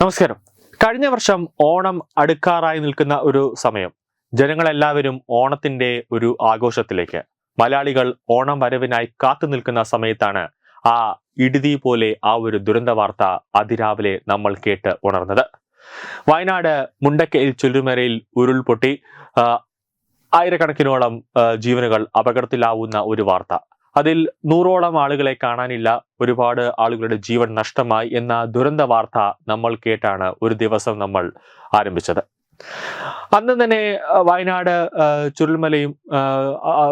നമസ്കാരം. കഴിഞ്ഞ വർഷം ഓണം അടുക്കാറായി നിൽക്കുന്ന ഒരു സമയം. ജനങ്ങളെല്ലാവരും ഓണത്തിന്റെ ഒരു ആഘോഷത്തിലേക്ക്. മലയാളികൾ ഓണം വരവിനായി കാത്തു നിൽക്കുന്ന സമയത്താണ് ആ ഇടുതി പോലെ ആ ഒരു ദുരന്ത വാർത്ത അതിരാവിലെ നമ്മൾ കേട്ട് ഉണർന്നത്. വയനാട് മുണ്ടക്കയിൽ ചുല്ലുമരയിൽ ഉരുൾപൊട്ടി ആയിരക്കണക്കിനോളം ജീവനുകൾ അപകടത്തിലാവുന്ന ഒരു വാർത്ത. അതിൽ നൂറോളം ആളുകളെ കാണാനില്ല. ഒരുപാട് ആളുകളുടെ ജീവൻ നഷ്ടമായി എന്ന ദുരന്ത വാർത്ത നമ്മൾ കേട്ടാണ് ഒരു ദിവസം നമ്മൾ ആരംഭിച്ചത്. അന്ന് തന്നെ വയനാട് ചുരുൾമലയും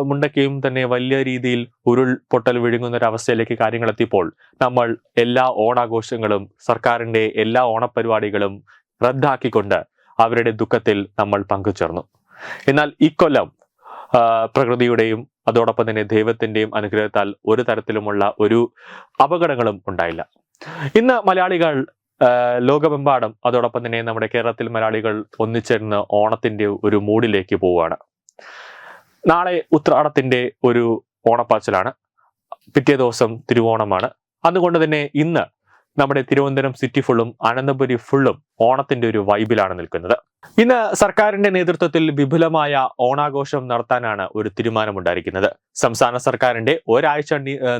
മുണ്ടക്കയും തന്നെ വലിയ രീതിയിൽ ഉരുൾപൊട്ടൽ വിഴുങ്ങുന്ന ഒരു അവസ്ഥയിലേക്ക് കാര്യങ്ങൾ എത്തിയപ്പോൾ നമ്മൾ എല്ലാ ഓണാഘോഷങ്ങളും സർക്കാരിന്റെ എല്ലാ ഓണപരിപാടികളും റദ്ദാക്കിക്കൊണ്ട് അവരുടെ ദുഃഖത്തിൽ നമ്മൾ പങ്കുചേർന്നു. എന്നാൽ ഇക്കൊല്ലം പ്രകൃതിയുടെയും അതോടൊപ്പം തന്നെ ദൈവത്തിന്റെയും അനുഗ്രഹത്താൽ ഒരു തരത്തിലുമുള്ള ഒരു അപകടങ്ങളും ഉണ്ടായില്ല. ഇന്ന് മലയാളികൾ ലോകമെമ്പാടും അതോടൊപ്പം തന്നെ നമ്മുടെ കേരളത്തിൽ മലയാളികൾ ഒന്നിച്ചേർന്ന് ഓണത്തിന്റെ ഒരു മൂഡിലേക്ക് പോവുകയാണ്. നാളെ ഉത്രാടത്തിന്റെ ഒരു ഓണപ്പാച്ചിലാണ്. പിറ്റേ ദിവസം തിരുവോണമാണ്. അതുകൊണ്ട് തന്നെ ഇന്ന് നമ്മുടെ തിരുവനന്തപുരം സിറ്റി ഫുള്ളും അനന്തപുരി ഫുള്ളും ഓണത്തിന്റെ ഒരു വൈബിലാണ് നിൽക്കുന്നത്. ഇന്ന് സർക്കാരിന്റെ നേതൃത്വത്തിൽ വിപുലമായ ഓണാഘോഷം നടത്താനാണ് ഒരു തീരുമാനമുണ്ടായിരിക്കുന്നത്. സംസ്ഥാന സർക്കാരിന്റെ ഒരാഴ്ച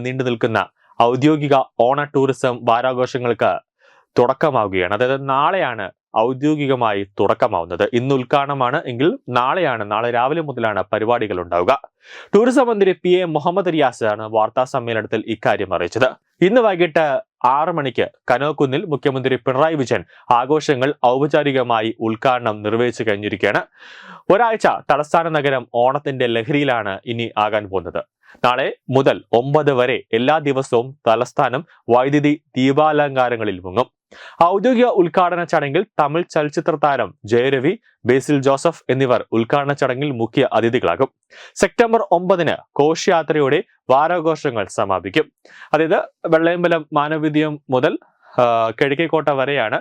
നീണ്ടു നിൽക്കുന്ന ഔദ്യോഗിക ഓണ ടൂറിസം വാരാഘോഷങ്ങൾക്ക് തുടക്കമാവുകയാണ്. അതായത് നാളെയാണ് ഔദ്യോഗികമായി തുടക്കമാവുന്നത്. ഇന്ന് ഉദ്ഘാടനമാണ് എങ്കിൽ നാളെയാണ് നാളെ രാവിലെ മുതലാണ് പരിപാടികൾ ഉണ്ടാവുക. ടൂറിസം മന്ത്രി പി എ മുഹമ്മദ് റിയാസ് ആണ് വാർത്താ സമ്മേളനത്തിൽ ഇക്കാര്യം അറിയിച്ചത്. ഇന്ന് വൈകിട്ട് ആറ് മണിക്ക് കനോക്കുന്നിൽ മുഖ്യമന്ത്രി പിണറായി വിജയൻ ആഘോഷങ്ങൾ ഔപചാരികമായി ഉദ്ഘാടനം നിർവഹിച്ചു കഴിഞ്ഞിരിക്കുകയാണ്. ഒരാഴ്ച തലസ്ഥാന നഗരം ഓണത്തിന്റെ ലഹരിയിലാണ് ഇനി ആകാൻ പോകുന്നത്. നാളെ മുതൽ ഒമ്പത് വരെ എല്ലാ ദിവസവും തലസ്ഥാനം വൈദ്യുതി ദീപാലങ്കാരങ്ങളിൽ മുങ്ങും. ഔദ്യോഗിക ഉദ്ഘാടന ചടങ്ങിൽ തമിഴ് ചലച്ചിത്ര താരം ജയരവി ബേസിൽ ജോസഫ് എന്നിവർ ഉദ്ഘാടന ചടങ്ങിൽ മുഖ്യ അതിഥികളാകും. സെപ്റ്റംബർ ഒമ്പതിന് ഘോഷയാത്രയോടെ വാരാഘോഷങ്ങൾ സമാപിക്കും. അതായത് വെള്ളയമ്പലം മാനവിദ്യം മുതൽ കിഴക്കേക്കോട്ട വരെയാണ്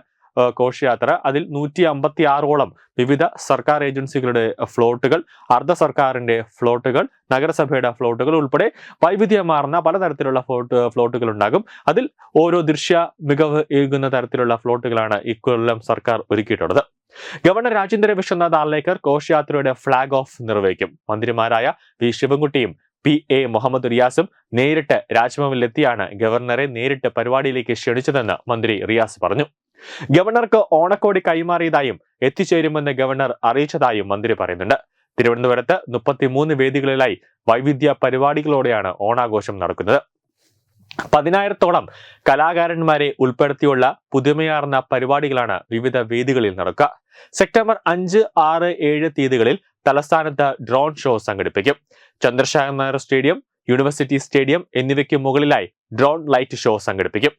ഘോഷയാത്ര. അതിൽ നൂറ്റി അമ്പത്തി ആറോളം വിവിധ സർക്കാർ ഏജൻസികളുടെ ഫ്ലോട്ടുകൾ അർദ്ധ സർക്കാരിന്റെ ഫ്ലോട്ടുകൾ നഗരസഭയുടെ ഫ്ലോട്ടുകൾ ഉൾപ്പെടെ വൈവിധ്യമാർന്ന പലതരത്തിലുള്ള ഫ്ലോട്ട് ഫ്ലോട്ടുകൾ ഉണ്ടാകും. അതിൽ ഓരോ ദൃശ്യ മികവ് ഏകുന്ന തരത്തിലുള്ള ഫ്ലോട്ടുകളാണ് ഇക്കൊല്ലം സർക്കാർ ഒരുക്കിയിട്ടുള്ളത്. ഗവർണർ രാജേന്ദ്ര വിശ്വനാഥ് ആർലേക്കർ ഘോഷയാത്രയുടെ ഫ്ളാഗ് ഓഫ് നിർവഹിക്കും. മന്ത്രിമാരായ വി. ശിവൻകുട്ടിയും പി. എ. മുഹമ്മദ് റിയാസും നേരിട്ട് രാജ്ഭവനിലെത്തിയാണ് ഗവർണറെ നേരിട്ട് പരിപാടിയിലേക്ക് ക്ഷണിച്ചതെന്ന് മന്ത്രി റിയാസ് പറഞ്ഞു. ഗവർണർക്ക് ഓണക്കോടി കൈമാറിയതായും എത്തിച്ചേരുമെന്ന് ഗവർണർ അറിയിച്ചതായും മന്ത്രി പറയുന്നുണ്ട്. തിരുവനന്തപുരത്ത് മുപ്പത്തിമൂന്ന് വേദികളിലായി വൈവിധ്യ പരിപാടികളോടെയാണ് ഓണാഘോഷം നടക്കുന്നത്. പതിനായിരത്തോളം കലാകാരന്മാരെ ഉൾപ്പെടുത്തിയുള്ള പുതുമയാർന്ന പരിപാടികളാണ് വിവിധ വേദികളിൽ നടക്കുക. സെപ്റ്റംബർ അഞ്ച് ആറ് ഏഴ് തീയതികളിൽ തലസ്ഥാനത്ത് ഡ്രോൺ ഷോ സംഘടിപ്പിക്കും. Chandrashekhar Nair stadium university stadium എന്നിവയ്ക്ക് മുകളിലായി ഡ്രോൺ ലൈറ്റ് ഷോ സംഘടിപ്പിക്കും.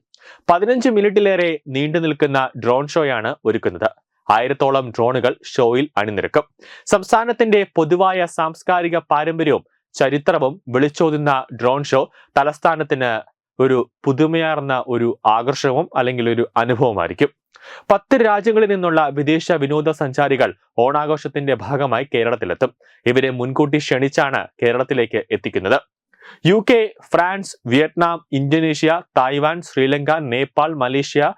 പതിനഞ്ച് മിനിറ്റിലേറെ നീണ്ടു നിൽക്കുന്ന ഡ്രോൺ ഷോയാണ് ഒരുക്കുന്നത്. ആയിരത്തോളം ഡ്രോണുകൾ ഷോയിൽ അണിനിരക്കും. സംസ്ഥാനത്തിന്റെ പൊതുവായ സാംസ്കാരിക പാരമ്പര്യവും ചരിത്രവും വിളിച്ചോതുന്ന ഡ്രോൺ ഷോ തലസ്ഥാനത്തിന് ഒരു പുതുമയാർന്ന ഒരു ആകർഷണവും അല്ലെങ്കിൽ ഒരു അനുഭവമായിരിക്കും പത്ത് രാജ്യങ്ങളിൽ നിന്നുള്ള വിദേശ വിനോദസഞ്ചാരികൾ ഓണാഘോഷത്തിന്റെ ഭാഗമായി കേരളത്തിലെത്തും. ഇവരെ മുൻകൂട്ടി ക്ഷണിച്ചാണ് കേരളത്തിലേക്ക് എത്തിക്കുന്നത്. U K France Vietnam Indonesia Taiwan Sri Lanka Nepal Malaysia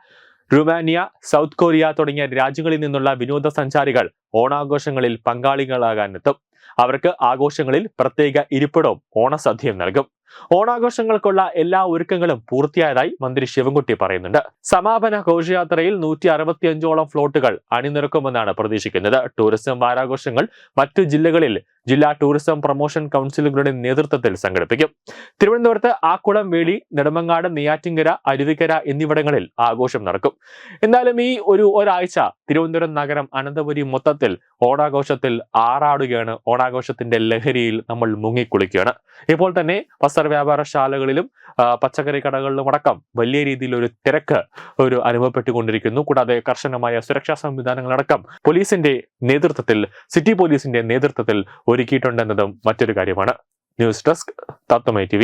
Romania South Korea തുടങ്ങിയ രാജ്യങ്ങളിൽ നിന്നുള്ള വിനോദസഞ്ചാരികൾ ഓണാഘോഷങ്ങളിൽ പങ്കാളികളാകാനെത്തും. അവർക്ക് ആഘോഷങ്ങളിൽ പ്രത്യേക ഇരിപ്പിടവും ഓണസദ്യയും നൽകും. ഓണാഘോഷങ്ങൾക്കുള്ള എല്ലാ ഒരുക്കങ്ങളും പൂർത്തിയായതായി മന്ത്രി ശിവൻകുട്ടി പറയുന്നുണ്ട്. സമാപന ഘോഷയാത്രയിൽ നൂറ്റി അറുപത്തിയഞ്ചോളം ഫ്ലോട്ടുകൾ അണിനിരക്കുമെന്നാണ് പ്രതീക്ഷിക്കുന്നത്. ടൂറിസം വാരാഘോഷങ്ങൾ മറ്റു ജില്ലകളിൽ ജില്ലാ ടൂറിസം പ്രൊമോഷൻ കൗൺസിലുകളുടെ നേതൃത്വത്തിൽ സംഘടിപ്പിക്കും. തിരുവനന്തപുരത്ത് ആക്കുളം വേളി നെടുമങ്ങാട് നെയ്യാറ്റിങ്കര അരുവിക്കര എന്നിവിടങ്ങളിൽ ആഘോഷം നടക്കും. എന്നാലും ഈ ഒരു ഒരാഴ്ച തിരുവനന്തപുരം നഗരം അനന്തപുരി മൊത്തത്തിൽ ഓണാഘോഷത്തിൽ ആറാടുകയാണ്. ഓണാഘോഷത്തിന്റെ ലഹരിയിൽ നമ്മൾ മുങ്ങിക്കുളിക്കുകയാണ്. ഇപ്പോൾ തന്നെ വസ്ത്ര വ്യാപാരശാലകളിലും പച്ചക്കറി കടകളിലും അടക്കം വലിയ രീതിയിൽ ഒരു തിരക്ക് ഒരു അനുഭവപ്പെട്ടുകൊണ്ടിരിക്കുന്നു. കൂടാതെ കർശനമായ സുരക്ഷാ സംവിധാനങ്ങളടക്കം പോലീസിന്റെ നേതൃത്വത്തിൽ സിറ്റി പോലീസിന്റെ നേതൃത്വത്തിൽ ഒരുക്കിയിട്ടുണ്ടെന്നതും മറ്റൊരു കാര്യമാണ്. ന്യൂസ് ഡെസ്ക് തത്വമൈ ടി